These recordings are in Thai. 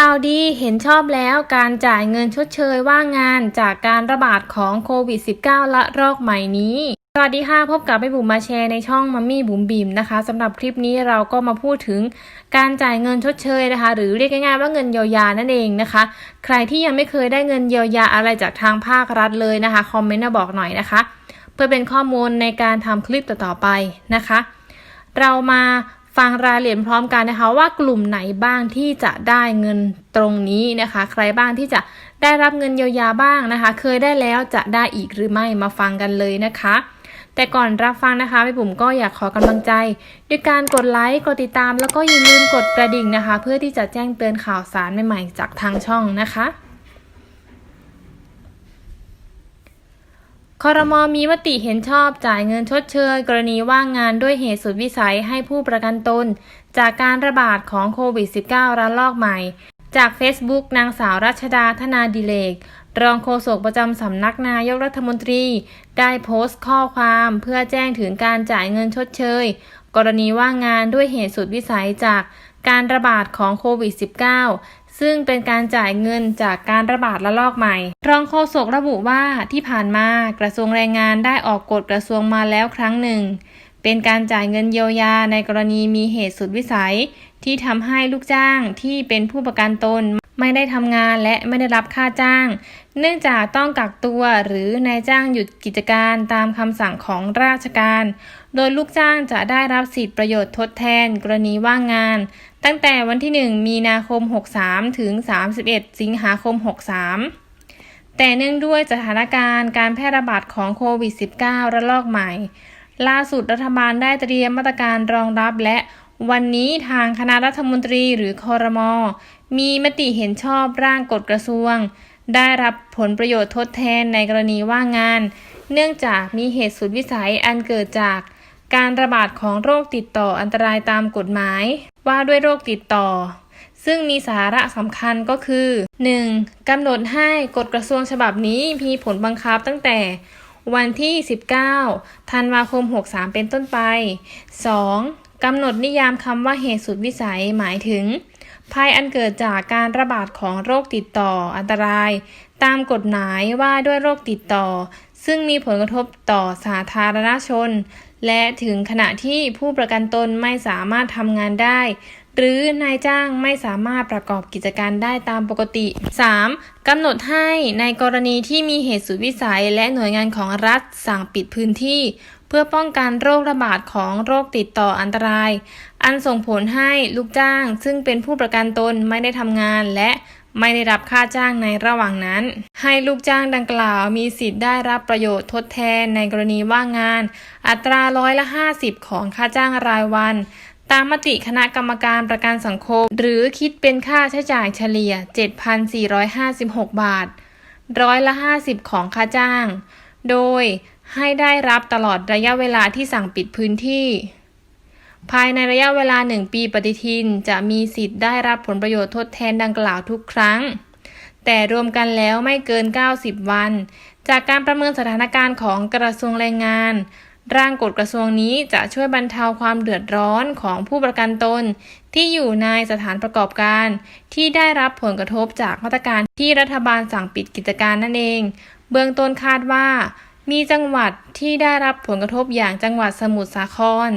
ข่าวดีเห็นชอบแล้วการจ่ายเงินชดเชยว่างงานจากการระบาดของโควิด -19 ละรอกใหม่นี้สวัสดีค่ะ พบกับไปบุ๋มมาแชร์ในช่องมัมมี่บุ๋มบีมนะคะสำหรับคลิปนี้เราก็มาพูดถึงการจ่ายเงินชดเชยนะคะ หรือเรียกง่ายๆว่าเงินเยียวยานั่นเองนะคะ ใครที่ยังไม่เคยได้เงินเยียวยาอะไรจากทางภาครัฐเลยนะคะคอมเมนต์มาบอกหน่อยนะคะ เพื่อเป็นข้อมูลในการทำคลิปต่อๆไปนะคะ เรามา ฟังรายละเอียดพร้อมกันนะคะ ว่ากลุ่มไหนบ้างที่จะได้เงินตรงนี้นะคะ ใครบ้างที่จะได้รับเงินเยียวยาบ้างนะคะ เคยได้แล้วจะได้อีกหรือไม่มาฟังกันเลยนะคะ แต่ก่อนรับฟังนะคะพี่บุ๋มก็อยากขอกำลังใจ ด้วยการกดไลค์กดติดตาม แล้วก็อย่าลืมกดกระดิ่งนะคะ เพื่อที่จะแจ้งเตือนข่าวสารใหม่ๆจากทางช่องนะคะ คอรมอมีมติเห็นชอบจ่ายเงินชดเชย กรณีว่างงานด้วยเหตุสุดวิสัยให้ผู้ประกันตน จากการระบาดของโควิด -19 ระลอกใหม่ จาก Facebook นางสาวรัชดาธนาดิเลก รองโฆษกประจำสำนักนายกรัฐมนตรี ได้โพสต์ข้อความเพื่อแจ้งถึงการจ่ายเงินชดเชย กรณีว่างงานด้วยเหตุสุดวิสัยจากการระบาดของโควิด -19 ซึ่งเป็นการจ่ายเงินจากการระบาดระลอกใหม่ รองโฆษกระบุว่าที่ผ่านมากระทรวงแรงงานได้ออกกฎกระทรวงมาแล้วครั้งหนึ่ง เป็นการจ่ายเงินเยียวยาในกรณีมีเหตุสุดวิสัย ที่ทำให้ลูกจ้างที่เป็นผู้ประกันตนไม่ได้ทำงานและไม่ได้รับค่าจ้าง เนื่องจากต้องกักตัวหรือนายจ้างหยุดกิจการตามคำสั่งของราชการ โดยลูกจ้างจะได้รับสิทธิประโยชน์ทดแทนกรณีว่างงาน ตั้งแต่วันที่ 1 มีนาคม 63 ถึง 31 สิงหาคม 63 แต่เนื่องด้วยสถานการณ์การแพร่ระบาดของโควิด -19 ระลอกใหม่ ล่าสุดรัฐบาลได้เตรียมมาตรการรองรับและวันนี้ทางคณะรัฐมนตรีหรือคอรมอมีมติเห็นชอบร่างกฎกระทรวง ได้รับผลประโยชน์ทดแทนในกรณีว่างงาน เนื่องจากมีเหตุสุดวิสัยอันเกิดจาก การระบาดของโรคติดต่ออันตรายตามกฎหมาย ว่าด้วยโรคติดต่อ ซึ่งมีสาระสำคัญก็คือ 1. กำหนดให้กฎกระทรวงฉบับนี้มีผลบังคับตั้งแต่ วันที่ 19 ธันวาคม 63 เป็นต้นไป 2. กำหนดนิยามคำว่าเหตุสุดวิสัยหมายถึง ภัยอันเกิดจากการระบาดของโรคติดต่ออันตราย ตามกฎหมายว่าด้วยโรคติดต่อ ซึ่งมีผลกระทบต่อสาธารณชน และถึงขณะที่ผู้ประกันตนไม่สามารถทำงานได้ หรือนายจ้างไม่สามารถประกอบกิจการได้ตามปกติ 3. กำหนดให้ในกรณีที่มีเหตุสุดวิสัยและหน่วยงานของรัฐสั่งปิดพื้นที่ เพื่อป้องกันโรคระบาดของโรคติดต่ออันตราย อันส่งผลให้ลูกจ้าง ซึ่งเป็นผู้ประกันตนไม่ได้ทำงานและไม่ได้รับค่าจ้างในระหว่างนั้น ให้ลูกจ้างดังกล่าวมีสิทธิ์ได้รับประโยชน์ทดแทนในกรณีว่างงาน อัตราร้อยละ 50 ของค่าจ้างรายวัน ตามมติคณะกรรมการประกันสังคม หรือคิดเป็นค่าใช้จ่ายเฉลี่ย 7,456 บาท ร้อยละ 50 ของค่าจ้าง โดยให้ได้รับตลอดระยะเวลาที่สั่งปิดพื้นที่ ภายในระยะเวลา 1 ปีปฏิทินจะมีสิทธิ์ได้รับผลประโยชน์ทดแทนดังกล่าวทุกครั้ง แต่รวมกันแล้วไม่เกิน 90 วัน จากการประเมินสถานการณ์ของกระทรวงแรงงาน ร่างกฎกระทรวงนี้จะช่วยบรรเทาความเดือดร้อนของผู้ประกันตน ที่อยู่ในสถานประกอบการ ที่ได้รับผลกระทบจากมาตรการที่รัฐบาลสั่งปิดกิจการนั่นเอง เบื้องต้นคาดว่า มีจังหวัดที่ได้รับผลกระทบอย่างจังหวัดสมุทรสาคร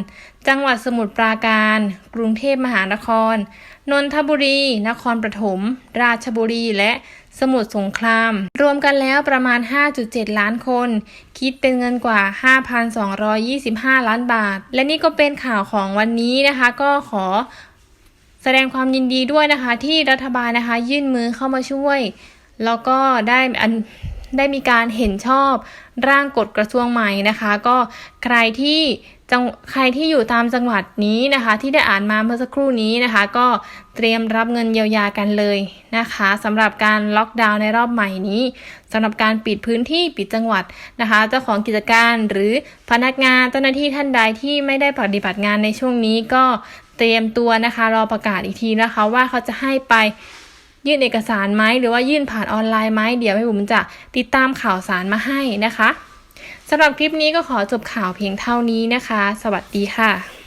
จังหวัดสมุทรปราการ กรุงเทพมหานคร นนทบุรี นครปฐม ราชบุรี และสมุทรสงคราม รวมกันแล้วประมาณ 5.7 ล้านคน คิดเป็นเงินกว่า 5,225 ล้านบาท และนี่ก็เป็นข่าวของวันนี้นะคะ ก็ขอแสดงความยินดีด้วยนะคะที่รัฐบาลนะคะยื่นมือเข้ามาช่วย แล้วก็ได้อัน ได้มีการเห็นชอบร่างกฎกระทรวงใหม่นะคะ ก็ใครที่จังใครที่อยู่ตามจังหวัดนี้นะคะ ที่ได้อ่านมาเมื่อสักครู่นี้นะคะ ก็เตรียมรับเงินเยียวยากันเลยนะคะสำหรับการล็อกดาวน์ในรอบใหม่นี้สำหรับการปิดพื้นที่ปิดจังหวัดนะคะ เจ้าของกิจการหรือพนักงานเจ้าหน้าที่ท่านใดที่ไม่ได้ปฏิบัติงานในช่วงนี้ก็เตรียมตัวนะคะ รอประกาศอีกทีนะคะ ว่าเขาจะให้ไป ยื่นเอกสารไหมหรือว่ายื่นผ่านออนไลน์ไหมเดี๋ยวให้ผมจะติดตามข่าวสารมาให้นะคะสำหรับคลิปนี้ก็ขอจบข่าวเพียงเท่านี้นะคะ สวัสดีค่ะ